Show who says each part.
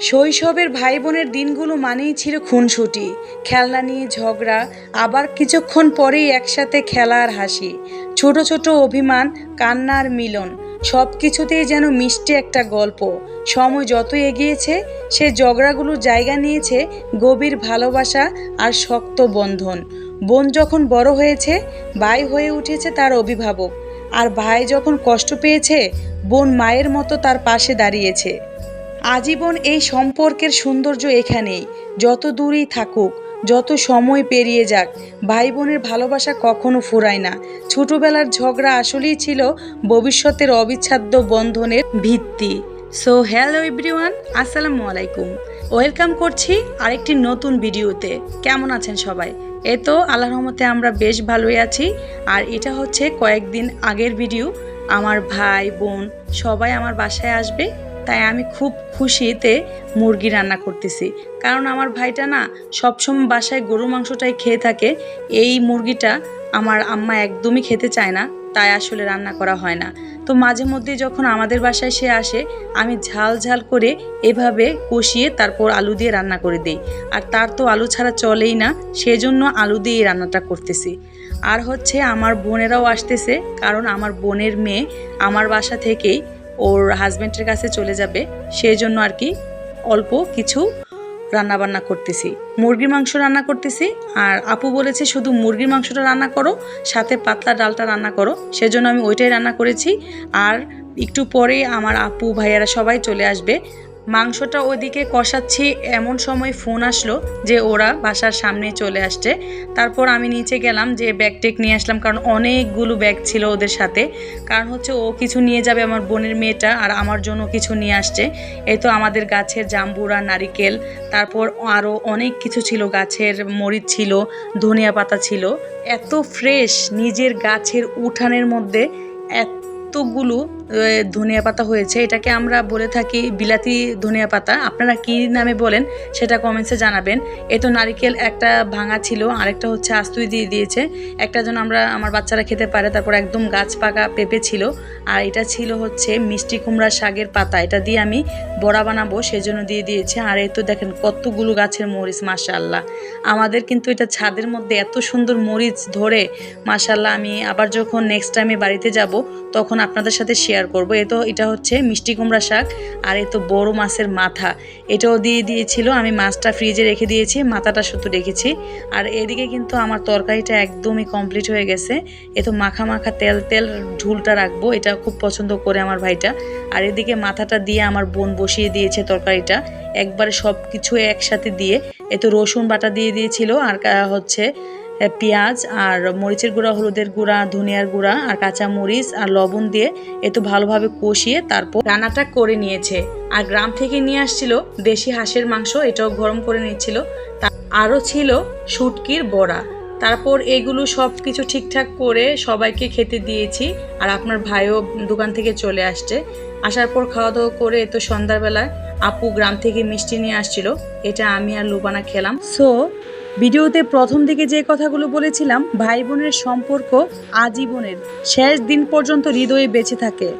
Speaker 1: শৈশবের ভাই বোনের দিনগুলো মানেই ছিল খুনসুটি, খেলনা নিয়ে ঝগড়া, আবার কিছুক্ষণ পরেই একসাথে খেলা আর হাসি। ছোট ছোট অভিমান কান্নার মিলন সব কিছুতেই যেন মিষ্টি একটা গল্প। সময় যত এগিয়েছে, সে ঝগড়াগুলো জায়গা নিয়েছে গভীর ভালোবাসা আর শক্ত বন্ধন। বোন যখন বড় হয়েছে, ভাই হয়ে উঠেছে তার অভিভাবক। আর ভাই যখন কষ্ট পেয়েছে, বোন মায়ের মতো তার পাশে দাঁড়িয়েছে। আজীবন এই সম্পর্কের সৌন্দর্য এখানেই। যত দূরেই থাকুক, যত সময় পেরিয়ে যাক ভাই বোনের ভালোবাসা কখনো ফুরায় না। ছোটবেলার ঝগড়া আসলেই ছিল ভবিষ্যতের অবিচ্ছেদ্য বন্ধনের ভিত্তি। সো হ্যালো এভরিওয়ান আসসালামু আলাইকুম। ওয়েলকাম করছি আরেকটি নতুন ভিডিওতে। কেমন আছেন সবাই? এ তো আল্লাহর রহমতে আমরা বেশ ভালোই আছি। আর এটা হচ্ছে কয়েকদিন আগের ভিডিও। আমার ভাই, বোন সবাই আমার বাসায় আসবে। তাই আমি খুব খুশিতে মুরগি রান্না করতেছি। কারণ আমার ভাইটা না সবসময় বাসায় গরু মাংসটাই খেয়ে থাকে। এই মুরগিটা আমার আম্মা একদমই খেতে চায় না, তাই আসলে রান্না করা হয় না। তো মাঝে মধ্যে যখন আমাদের বাসায় সে আসে, আমি ঝাল ঝাল করে এভাবে কষিয়ে তারপর আলু দিয়ে রান্না করে দিই। আর তার তো আলু ছাড়া চলেই না, সেজন্য আলু দিয়ে রান্নাটা করতেছি। আর হচ্ছে আমার বোনেরাও আসতেছে, কারণ আমার বোনের মেয়ে আমার বাসা থেকেই ওর হাজব্যান্ডের কাছে চলে যাবে, সেই জন্য আর কি অল্প কিছু রান্না বান্না করতেছি। মুরগির মাংস রান্না করতেছি, আর আপু বলেছে শুধু মুরগির মাংসটা রান্না করো, সাথে পাতলা ডালটা রান্না করো, সেজন্য আমি ওইটাই রান্না করেছি। আর একটু পরে আমার আপু, ভাইয়ারা সবাই চলে আসবে। মাংসটা ওইদিকে কষাচ্ছি। এমন সময় ফোন আসলো যে ওরা বাসার সামনে চলে আসছে। তারপর আমি নিচে গেলাম যে ব্যাগ টেক নিয়ে আসলাম কারণ অনেকগুলো ব্যাগ ছিল ওদের সাথে। কারণ হচ্ছে ও কিছু নিয়ে যাবে আমার বোনের মেয়েটা আর আমার জন্য কিছু নিয়ে আসছে। এই তো আমাদের গাছের জাম্বুরা, নারিকেল, তারপর আরও অনেক কিছু ছিল, গাছের মরিচ ছিল, ধনিয়া পাতা ছিল। এত ফ্রেশ নিজের গাছের উঠানের মধ্যে এতগুলো ধনিয়া পাতা হয়েছে। এটাকে আমরা বলে থাকি বিলাতি ধনিয়া পাতা। আপনারা কি নামে বলেন সেটা কমেন্টসে জানাবেন। এ তো নারিকেল একটা ভাঙা ছিল, আরেকটা হচ্ছে আস্তুই দিয়ে দিয়েছে। একটা যেন আমরা আমার বাচ্চারা খেতে পারে, তারপর একদম গাছ পাকা পেঁপে ছিল। আর এটা ছিল হচ্ছে মিষ্টি কুমড়া শাকের পাতা। এটা দিয়ে আমি বড়া বানাবো, সেজন্য দিয়ে দিয়েছে। আর এই তো দেখেন কতগুলো গাছের মরিচ মাশাল্লাহ আমাদের কিন্তু এটা ছাদের মধ্যে এত সুন্দর মরিচ ধরে মাশাল্লাহ আমি আবার যখন নেক্সট টাইমে বাড়িতে যাব, তখন আপনাদের সাথে শেয়ার করব। এ তো এটা হচ্ছে মিষ্টি কুমড়া শাক, আর এ তো বড় মাছের মাথা। এটাও দিয়ে দিয়েছিল, আমি মাছটা ফ্রিজে রেখে দিয়েছি, মাথাটা শুধু রেখেছি। আর এদিকে কিন্তু আমার তরকারিটা একদমই কমপ্লিট হয়ে গেছে। এ তো মাখা মাখা তেল তেল ঝুলটা রাখব, এটা খুব পছন্দ করে আমার ভাইটা। আর এদিকে মাথাটা দিয়ে আমার বোন বসিয়ে দিয়েছে তরকারিটা। একবারে সব কিছু একসাথে দিয়ে, এ তো রসুন বাটা দিয়ে দিয়েছিল, আর হচ্ছে পেঁয়াজ আর মরিচের গুঁড়া, হলুদের গুঁড়া, ধনিয়ার গুঁড়া আর কাঁচা মরিচ আর লবণ দিয়ে এ তো ভালোভাবে কষিয়ে তারপর রান্নাটা করে নিয়েছে। আর গ্রাম থেকে নিয়ে আসছিল দেশি হাঁসের মাংস, এটাও গরম করে নিচ্ছিল আরও ছিল শুটকির বড়া। তারপর এগুলো সব কিছু ঠিকঠাক করে সবাইকে খেতে দিয়েছি আর আপনার ভাইও দোকান থেকে চলে আসছে। আসার পর খাওয়া দাওয়া করে তো সন্ধ্যাবেলায় আপু গ্রাম থেকে মিষ্টি নিয়ে আসছিল, এটা আমি আর লুবানা খেলাম। সো ভিডিওতে প্রথম দিকে যে কথাগুলো বলেছিলাম, ভাই বোনের সম্পর্ক আজীবনের শেষ দিন পর্যন্ত হৃদয়ে বেঁচে থাকে।